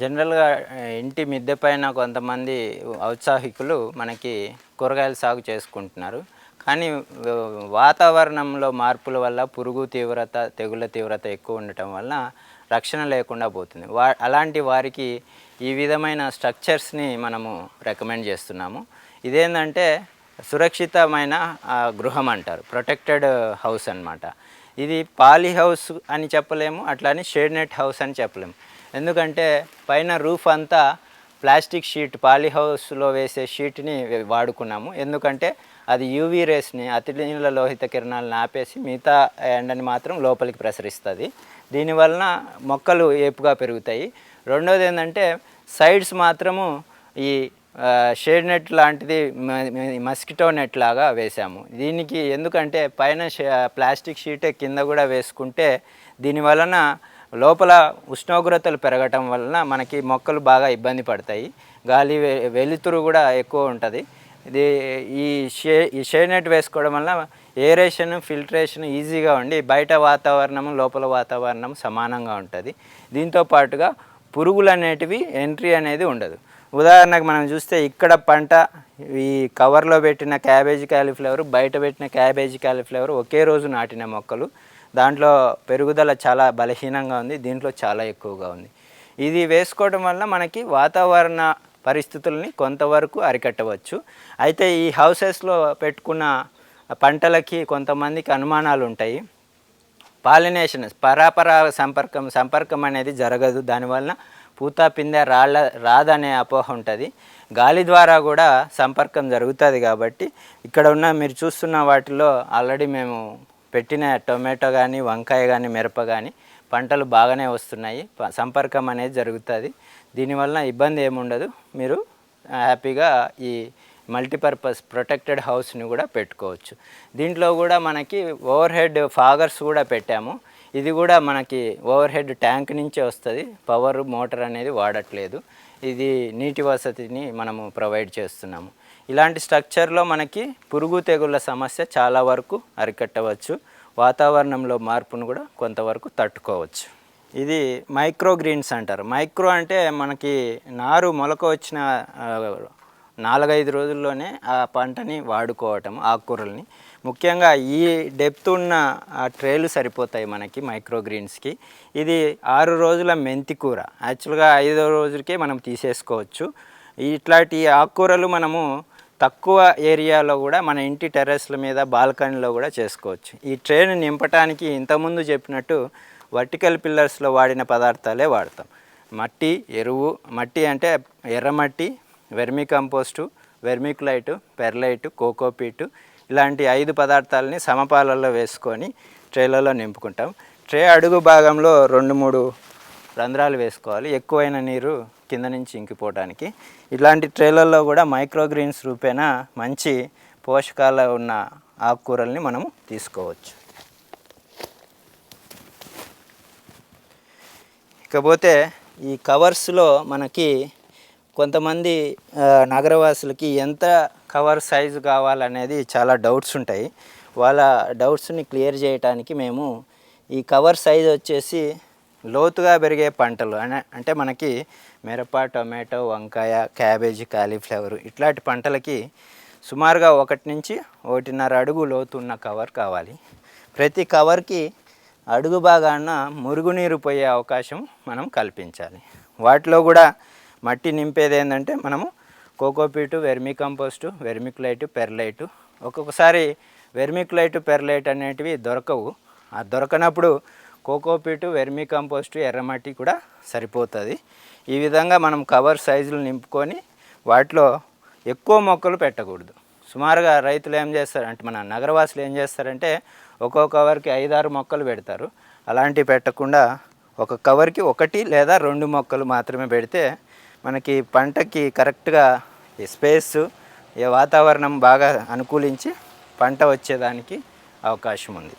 జనరల్గా ఇంటి మిద్దె పైన కొంతమంది ఔత్సాహికులు మనకి కూరగాయల సాగు చేసుకుంటున్నారు. కానీ వాతావరణంలో మార్పుల వల్ల పురుగు తీవ్రత తెగుళ్ళ తీవ్రత ఎక్కువ ఉండటం వల్ల రక్షణ లేకుండా పోతుంది. వా అలాంటి వారికి ఈ విధమైన స్ట్రక్చర్స్ని మనము రికమెండ్ చేస్తున్నాము. ఇదేంటంటే సురక్షితమైన గృహం అంటారు. ప్రొటెక్టెడ్ హౌస్ అన్నమాట. ఇది పాలీ హౌస్ అని చెప్పలేము అట్లానే షేడ్ నెట్ హౌస్ అని చెప్పలేము. ఎందుకంటే పైన రూఫ్ అంతా ప్లాస్టిక్ షీట్ పాలీ హౌస్లో వేసే షీట్ని వాడుకున్నాము. ఎందుకంటే అది యూవీ రేస్ని అతినీల లోహిత కిరణాలను ఆపేసి మిగతా ఎండని మాత్రం లోపలికి ప్రసరిస్తుంది. దీనివలన మొక్కలు ఏపుగా పెరుగుతాయి. రెండోది ఏంటంటే సైడ్స్ మాత్రము ఈ షేడ్ నెట్ లాంటిది మస్కిటో నెట్ లాగా వేసాము. దీనికి ఎందుకంటే పైన షే- ప్లాస్టిక్ షీటే కింద కూడా వేసుకుంటే దీని వలన లోపల ఉష్ణోగ్రతలు పెరగటం వలన మనకి మొక్కలు బాగా ఇబ్బంది పడతాయి. గాలి వెలుతురు కూడా ఎక్కువ ఉంటుంది. ఇది ఈ షే ఈ షేడ్ నెట్ వేసుకోవడం వల్ల ఏరేషన్ ఫిల్టరేషన్ ఈజీగా ఉండి బయట వాతావరణం లోపల వాతావరణం సమానంగా ఉంటుంది. దీంతో పాటుగా పురుగులు అనేటివి ఎంట్రీ అనేది ఉండదు. ఉదాహరణకు మనం చూస్తే ఇక్కడ పంట ఈ కవర్లో పెట్టిన క్యాబేజీ క్యాలీఫ్లవర్ బయట పెట్టిన క్యాబేజీ క్యాలీఫ్లవర్ ఒకే రోజు నాటిన మొక్కలు. దాంట్లో పెరుగుదల చాలా బలహీనంగా ఉంది దీంట్లో చాలా ఎక్కువగా ఉంది. ఇది వేసుకోవడం వల్ల మనకి వాతావరణ పరిస్థితుల్ని కొంతవరకు అరికట్టవచ్చు. అయితే ఈ హౌసెస్లో పెట్టుకున్న పంటలకి కొంతమందికి అనుమానాలు ఉంటాయి. పాలినేషన్ పరాపర సంపర్కం సంపర్కం అనేది జరగదు. దానివల్ల పూత పిందె రాళ్ళ రాదనే అపోహ ఉంటుంది. గాలి ద్వారా కూడా సంపర్కం జరుగుతుంది కాబట్టి ఇక్కడ ఉన్న మీరు చూస్తున్న వాటిలో ఆల్రెడీ మేము పెట్టిన టొమాటో కానీ వంకాయ కానీ మిరప కానీ పంటలు బాగానే వస్తున్నాయి. ప- సంపర్కం అనేది జరుగుతుంది. దీనివల్ల ఇబ్బంది ఏముండదు మీరు హ్యాపీగా ఈ మల్టీపర్పస్ ప్రొటెక్టెడ్ హౌస్ని కూడా పెట్టుకోవచ్చు. దీంట్లో కూడా మనకి ఓవర్ హెడ్ ఫాగర్స్ కూడా పెట్టాము. ఇది కూడా మనకి ఓవర్ హెడ్ ట్యాంక్ నుంచే వస్తుంది. పవర్ మోటార్ అనేది వాడట్లేదు. ఇది నీటి వసతిని మనము ప్రొవైడ్ చేస్తున్నాము. ఇలాంటి స్ట్రక్చర్లో మనకి పురుగు తెగుళ్ళ సమస్య చాలా వరకు అరికట్టవచ్చు. వాతావరణంలో మార్పును కూడా కొంతవరకు తట్టుకోవచ్చు. ఇది మైక్రో గ్రీన్స్ అంటారు. మైక్రో అంటే మనకి నారు మొలక వచ్చిన నాలుగైదు రోజుల్లోనే ఆ పంటని వాడుకోవటం ఆకుకూరల్ని. ముఖ్యంగా ఈ డెప్త్ ఉన్న ఆ ట్రేలు సరిపోతాయి మనకి మైక్రో గ్రీన్స్కి ఇది ఆరు రోజుల మెంతి కూర. యాక్చువల్గా ఐదో రోజులకే మనం తీసేసుకోవచ్చు. ఇట్లాంటి ఆకుకూరలు మనము తక్కువ ఏరియాలో కూడా మన ఇంటి టెర్రస్ల మీద బాల్కనీలో కూడా చేసుకోవచ్చు. ఈ ట్రేని నింపటానికి ఇంతకుముందు చెప్పినట్టు వర్టికల్ పిల్లర్స్లో వాడిన పదార్థాలే వాడతాం. మట్టి ఎరువు మట్టి అంటే ఎర్రమట్టి vermi compost vermiculite perlite cocopeat ఇలాంటి ఐదు పదార్థాలని సమపాలలో వేసుకొని ట్రేలలో నింపుకుంటాం. ట్రే అడుగు భాగంలో రెండు మూడు రంధ్రాలు వేసుకోవాలి. ఎక్కువైన నీరు కింద నుంచి ఇంకిపోవడానికి. ఇలాంటి ట్రేలల్లో కూడా మైక్రోగ్రీన్స్ రూపేణ మంచి పోషకాలు ఉన్న ఆకుకూరల్ని మనము తీసుకోవచ్చు. ఇకపోతే ఈ కవర్స్లో మనకి కొంతమంది నగరవాసులకి ఎంత కవర్ సైజు కావాలనేది చాలా డౌట్స్ ఉంటాయి. వాళ్ళ డౌట్స్ని క్లియర్ చేయడానికి మేము ఈ కవర్ సైజ్ వచ్చేసి లోతుగా పెరిగే పంటలు అనే అంటే మనకి మిరప టొమాటో వంకాయ క్యాబేజీ కాలీఫ్లవర్ ఇట్లాంటి పంటలకి సుమారుగా ఒకటి నుంచి ఒకటిన్నర అడుగు లోతు ఉన్న కవర్ కావాలి. ప్రతి కవర్కి అడుగు భాగాన మురుగునీరు పోయే అవకాశం మనం కల్పించాలి. వాటిలో కూడా మట్టి నింపేది ఏంటంటే మనము cocopeat vermi compost vermiculite perlite. ఒక్కొక్కసారి వెర్మిక్లైటు పెర్లైట్ అనేటివి దొరకవు. ఆ దొరకనప్పుడు కోకోపీటు వెర్మీ కంపోస్టు ఎర్రమట్టి కూడా సరిపోతుంది. ఈ విధంగా మనం కవర్ సైజులు నింపుకొని వాటిలో ఎక్కువ మొక్కలు పెట్టకూడదు. సుమారుగా రైతులు ఏం చేస్తారంటే మన నగరవాసులు ఏం చేస్తారంటే ఒక్కో కవర్కి ఐదారు మొక్కలు పెడతారు. అలాంటివి పెట్టకుండా ఒక కవర్కి ఒకటి లేదా రెండు మొక్కలు మాత్రమే పెడితే మనకి పంటకి కరెక్ట్గా ఈ స్పేస్ ఈ వాతావరణం బాగా అనుకూలించి పంట వచ్చేదానికి అవకాశం ఉంది.